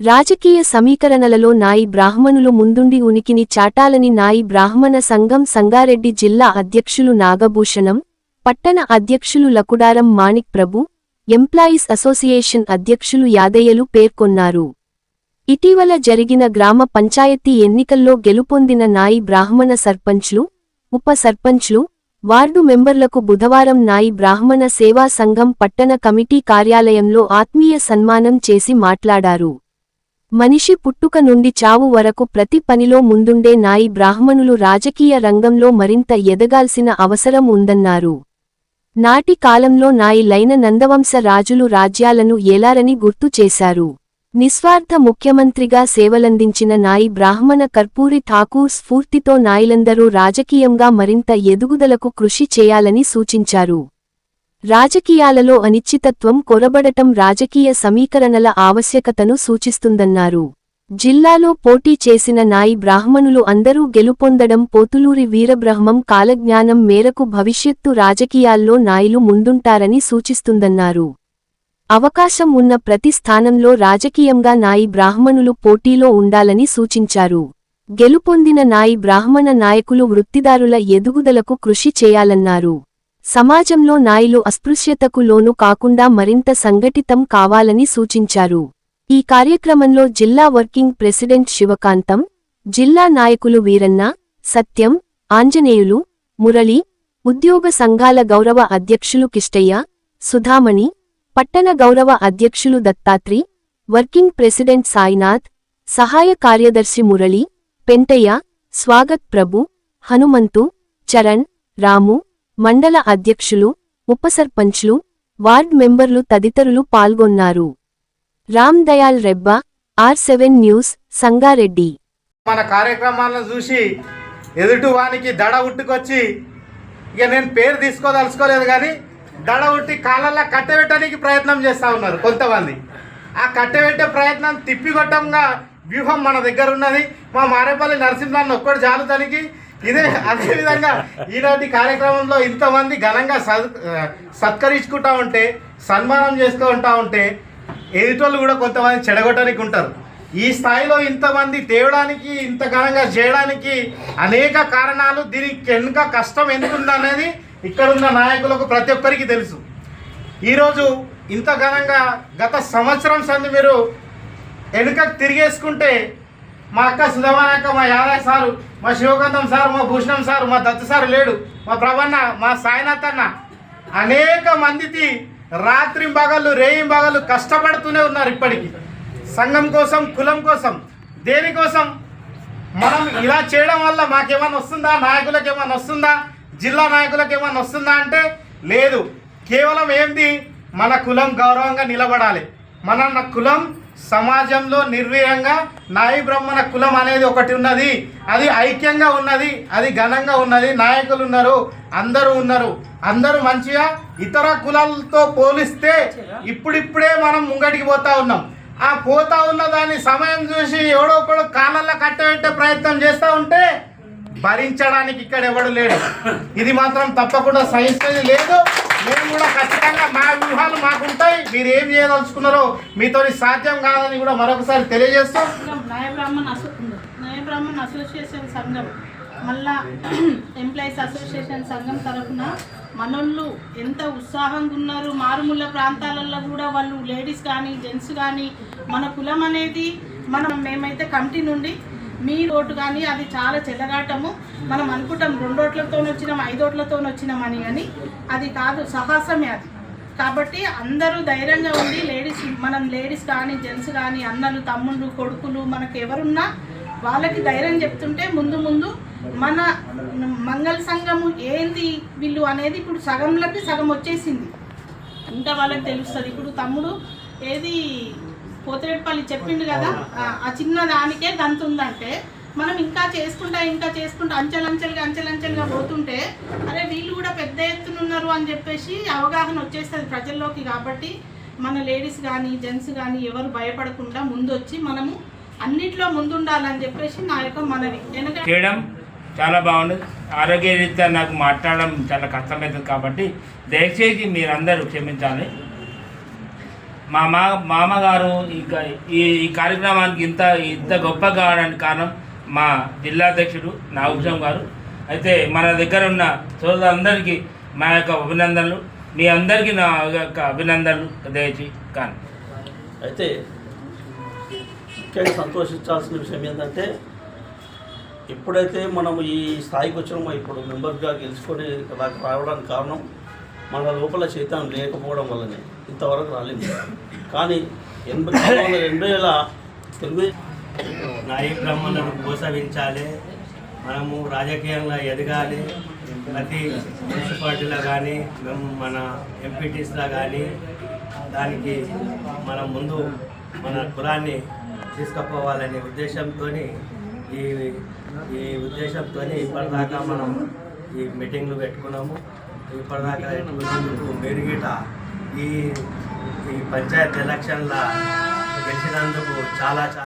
రాజకీయ సమీకరణలలో నాయి బ్రాహ్మణులు ముందుండి ఉనికిని చాటాలని నాయి బ్రాహ్మణ సంఘం సంగారెడ్డి జిల్లా అధ్యక్షులు నాగభూషణం పట్టణ అధ్యక్షులు లకుడారం మాణిక్ ప్రభు ఎంప్లాయీస్ అసోసియేషన్ అధ్యక్షులు యాదయ్యలు పేర్కొన్నారు. ఇటీవల జరిగిన గ్రామ పంచాయతీ ఎన్నికల్లో గెలుపొందిన నాయి బ్రాహ్మణ సర్పంచ్లు ఉప సర్పంచ్లు వార్డు మెంబర్లకు బుధవారం నాయి బ్రాహ్మణ సేవా సంఘం పట్టణ కమిటీ కార్యాలయంలో ఆత్మీయ సన్మానం చేసి మాట్లాడారు. మనిషి పుట్టుక నుండి చావు వరకు ప్రతి పనిలో ముందుండే నాయి బ్రాహ్మణులు రాజకీయ రంగంలో మరింత ఎదగాల్సిన అవసరం ఉందన్నారు. నాటి కాలంలో నాయి లైన నందవంశ రాజులు రాజ్యాలను ఏలారని గుర్తు చేశారు. నిస్వార్థ ముఖ్యమంత్రిగా సేవలందించిన నాయి బ్రాహ్మణ కర్పూరి ఠాకూర్ స్ఫూర్తితో నాయిలందరూ రాజకీయంగా మరింత ఎదుగుదలకు కృషి చేయాలని సూచించారు. రాజకీయాలలో అనిశ్చితత్వం కొరబడటం రాజకీయ సమీకరణల ఆవశ్యకతను సూచిస్తుందన్నారు. జిల్లాలో పోటీ చేసిన నాయి బ్రాహ్మణులు అందరూ గెలుపొందడం పోతులూరి వీరబ్రహ్మం కాలజ్ఞానం మేరకు భవిష్యత్తు రాజకీయాల్లో నాయులు ముందుంటారని సూచిస్తుందన్నారు. అవకాశం ఉన్న ప్రతి స్థానంలో రాజకీయంగా నాయి బ్రాహ్మణులు పోటీలో ఉండాలని సూచించారు. గెలుపొందిన నాయి బ్రాహ్మణ నాయకులు వృత్తిదారుల ఎదుగుదలకు కృషి చేయాలన్నారు. సమాజంలో నాయులు అస్పృశ్యతకు లోను కాకుండా మరింత సంఘటితం కావాలని సూచించారు. ఈ కార్యక్రమంలో జిల్లా వర్కింగ్ ప్రెసిడెంట్ శివకాంతం జిల్లా నాయకులు వీరన్న సత్యం ఆంజనేయులు మురళి ఉద్యోగ సంఘాల గౌరవ అధ్యక్షులు కిష్టయ్య సుధామణి పట్టణ గౌరవ అధ్యక్షులు దత్తాత్రి వర్కింగ్ ప్రెసిడెంట్ సాయినాథ్ సహాయ కార్యదర్శి మురళి పెంటయ్య స్వాగత్ ప్రభు హనుమంతు చరణ్ రాము మండల అధ్యక్షులు ఉపసర్పంచ్లు వార్డ్ మెంబర్లు తదితరులు పాల్గొన్నారు. Ram Dayal Rebba R seven news Sangareddy. మన కార్యక్రమాలను చూసి ఎదుటి వానికి దడ ఉట్టుకొచ్చి ఇక నేను పేరు తీసుకోదలుచుకోలేదు కానీ దడ ఉట్టి కాళ్ళల్లో కట్టబెట్టడానికి ప్రయత్నం చేస్తూ ఉన్నారు కొంతమంది. ఆ కట్టబెట్టే ప్రయత్నం తిప్పికొట్టంగా వ్యూహం మన దగ్గర ఉన్నది. మా మారేపల్లి నరసింహాన్ని ఒక్కడు జాలుతానికి ఇదే అదేవిధంగా ఈనాటి కార్యక్రమంలో ఇంతమంది ఘనంగా సత్కరించుకుంటా ఉంటే సన్మానం చేస్తూ ఉంటా ఉంటే ఎదుటోళ్ళు కూడా కొంతమంది చెడగొట్టడానికి ఉంటారు. ఈ స్థాయిలో ఇంతమంది తేవడానికి ఇంత ఘనంగా చేయడానికి అనేక కారణాలు దీనికి వెనుక కష్టం ఎందుకుందనేది ఇక్కడున్న నాయకులకు ప్రతి ఒక్కరికి తెలుసు. ఈరోజు ఇంత ఘనంగా గత సంవత్సరం సంది మీరు వెనుకకు తిరిగేసుకుంటే మా అక్క సుధమానక్క మా యాదవ్ సారు మా శివకాంతం సార్ మా భూషణం సార్ మా దత్త సార్ లేడు. మా ప్రభన్న మా సాయినాథ్ అన్న. అనేక మందికి రాత్రి పగళ్ళు రేయి పగళ్ళు కష్టపడుతూనే ఉన్నారు ఇప్పటికీ. సంఘం కోసం కులం కోసం దేనికోసం మనం ఇలా చేయడం వల్ల మాకేమైనా వస్తుందా? నాయకులకు ఏమైనా వస్తుందా? జిల్లా నాయకులకు ఏమైనా వస్తుందా అంటే లేదు. కేవలం ఏంది? మన కులం గౌరవంగా నిలబడాలి. మన నా కులం సమాజంలో నిర్వీర్యంగా నాయి బ్రహ్మణ కులం అనేది ఒకటి ఉన్నది. అది ఐక్యంగా ఉన్నది. అది ఘనంగా ఉన్నది. నాయకులు ఉన్నారు. అందరూ ఉన్నారు. అందరూ మంచిగా ఇతర కులాలతో పోలిస్తే ఇప్పుడిప్పుడే మనం ముంగడికి పోతా ఉన్నాం. ఆ పోతా ఉన్న దాని సమయం చూసి ఎవడో ఒకడు కాళ్ళల్లో కట్టబెట్టే ప్రయత్నం చేస్తూ ఉంటే భరించడానికి ఇక్కడ ఎవడు లేడు. ఇది మాత్రం తప్పకుండా సహించేది లేదు. కూడా ఖచ్చితంగా మా వ్యూహాలు మాకుంటాయి. మీరు ఏం చేయదలుచుకున్నారో మీతో సాధ్యం కాదని కూడా మరొకసారి తెలియజేస్తాం సంఘం అసో అసోసియేషన్ సంఘం మళ్ళా ఎంప్లాయీస్ అసోసియేషన్ సంఘం తరఫున మనోళ్ళు ఎంత ఉత్సాహంగా ఉన్నారు. మారుమూల ప్రాంతాలలో కూడా వాళ్ళు లేడీస్ కానీ జెంట్స్ కానీ మన కులం అనేది మనం మేమైతే కమిటీ నుండి మీ ఓటు కానీ అది చాలా చెల్లగాటము మనం అనుకుంటాం రెండోట్లతో వచ్చినాం ఐదోట్లతో వచ్చినామని కానీ అది కాదు సాహసమే అది. కాబట్టి అందరూ ధైర్యంగా ఉండి లేడీస్ మనం లేడీస్ కానీ జెంట్స్ కానీ అన్నలు తమ్ముళ్ళు కొడుకులు మనకు ఎవరున్నా వాళ్ళకి ధైర్యం చెప్తుంటే ముందు ముందు మన మంగళ సంఘము ఏంది వీళ్ళు అనేది ఇప్పుడు సగంలోకి సగం వచ్చేసింది. ఇంకా వాళ్ళకి తెలుస్తుంది. ఇప్పుడు తమ్ముడు ఏది పోతిరెడ్డిపల్లి చెప్పిండు కదా ఆ- చిన్న దానికే దంత ఉందంటే మనం ఇంకా చేసుకుంటా ఇంకా చేసుకుంటా అంచెలంచెలుగా అంచెలంచెలుగా పోతుంటే అరే వీళ్ళు కూడా పెద్ద ఎత్తున ఉన్నారు అని చెప్పేసి అవగాహన వచ్చేస్తుంది ప్రజల్లోకి కాబట్టి మన లేడీస్ కానీ జెంట్స్ కానీ ఎవరు భయపడకుండా ముందొచ్చి మనము అన్నిట్లో ముందుండాలని చెప్పేసి నా యొక్క మనవి. చేయడం చాలా బాగుంది. ఆరోగ్యరీత్యా నాకు మాట్లాడడం చాలా కష్టమవుతుంది కాబట్టి దయచేసి మీరందరూ క్షమించాలి. మా మా మామగారు ఈ ఈ కార్యక్రమానికి ఇంత ఇంత గొప్ప కావడానికి కారణం మా జిల్లా అధ్యక్షుడు నాగభూషం గారు. అయితే మన దగ్గర ఉన్న సోదరులందరికీ మా యొక్క అభినందనలు మీ అందరికీ నా యొక్క అభినందనలు దయచి కాను. అయితే ముఖ్యంగా సంతోషించాల్సిన విషయం ఏంటంటే ఎప్పుడైతే మనం ఈ స్థాయికి వచ్చినామో ఇప్పుడు మెంబర్గా గెలుచుకొని రావడానికి కారణం మన లోపల చైతన్యం లేకపోవడం వల్లనే ఇంతవరకు రాలేదు. కానీ ఎనభై వందల ఎనభై వేల తెలుగు నాయీ బ్రాహ్మణులను ప్రోత్సహించాలి మనము రాజకీయంగా ఎదగాలి. ప్రతి మున్సిపాలిటీలో కానీ మేము మన ఎంపీటీస్లో కానీ దానికి మనం ముందు మన కులాన్ని తీసుకుపోవాలనే ఉద్దేశంతో ఈ ఈ ఉద్దేశంతో ఇప్పటిదాకా మనం ఈ మీటింగ్లు పెట్టుకున్నాము. ఇప్పటిదాకా పెట్టుకున్నందుకు మెరుగిట ఈ ఈ పంచాయత్ ఎలక్షన్ల గెలిచినందుకు చాలా చాలా